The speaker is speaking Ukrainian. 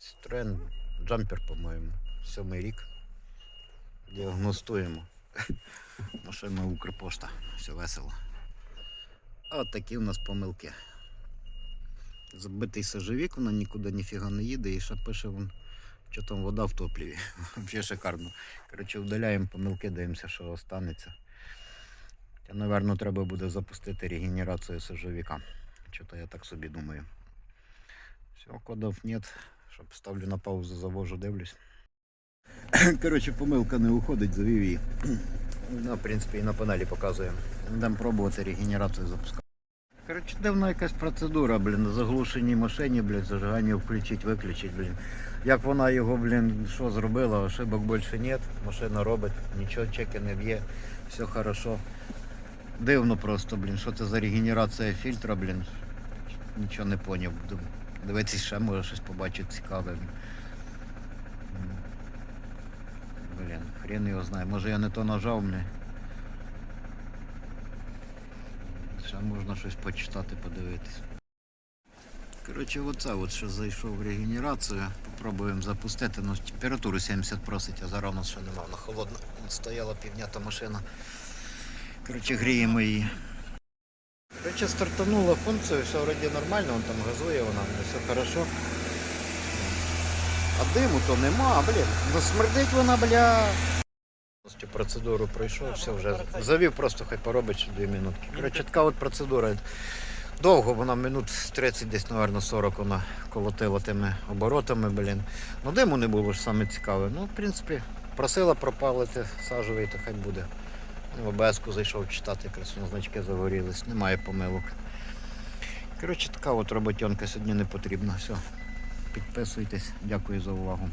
Citroen джампер, по-моєму. Сьомий рік. Діагностуємо. Машина Укрпошта. Все весело. А от такі у нас помилки. Забитий сажевік, вона нікуди ніфіга не їде і ще пише вон, що там вода в топливі. Взагалі шикарно. Коротше, вдаляємо помилки, дивимося, що останеться. Та, напевно, треба буде запустити регенерацію сажовіка. Що-то я так собі думаю. Все, кодов нет. Щоб ставлю на паузу, завожу, дивлюсь. Коротше, помилка не уходить, завів її. Ну, в принципі, і на панелі показує. Будемо пробувати регенерацію запускати. Коротше, дивна якась процедура, блін, на заглушеній машині, блін, зажигання включить, виключить, блін. Як вона його, блін, що зробила, ошибок більше нет, машина робить, нічого чеки не б'є, все хорошо. Дивно просто, блін, що це за регенерація фільтра, блін. Нічого не поняв. Буду Дивитись ще, може щось побачити цікаве. Блін, хрен його знає. Може я не то нажав, блін. Ще можна щось почитати, подивитись. Коротше, оце от що зайшов в регенерацію. Попробуємо запустити. Ну, температуру 70 просить, а зараз у нас ще немає. Вон Стояла півдня та машина. Коротше, гріємо її. Коротше, стартанула функцію, все вроді нормально, вон там газує вона, все хорошо. А диму то нема, блін. Ну смердить вона, бля. Процедуру пройшов, все вже завів, просто хай поробить ще 2 минутки. Коротше, така от процедура. Довго вона минут 30, десь, мабуть, 40 вона колотила тими оборотами, блін. Ну диму не було ж саме цікаве. Ну, в принципі, просила пропалити сажовий, то хай буде. В ОБС-ку зайшов читати, якраз значки загорілись, немає помилок. Коротше, така от роботенка сьогодні не потрібна. Все. Підписуйтесь, дякую за увагу.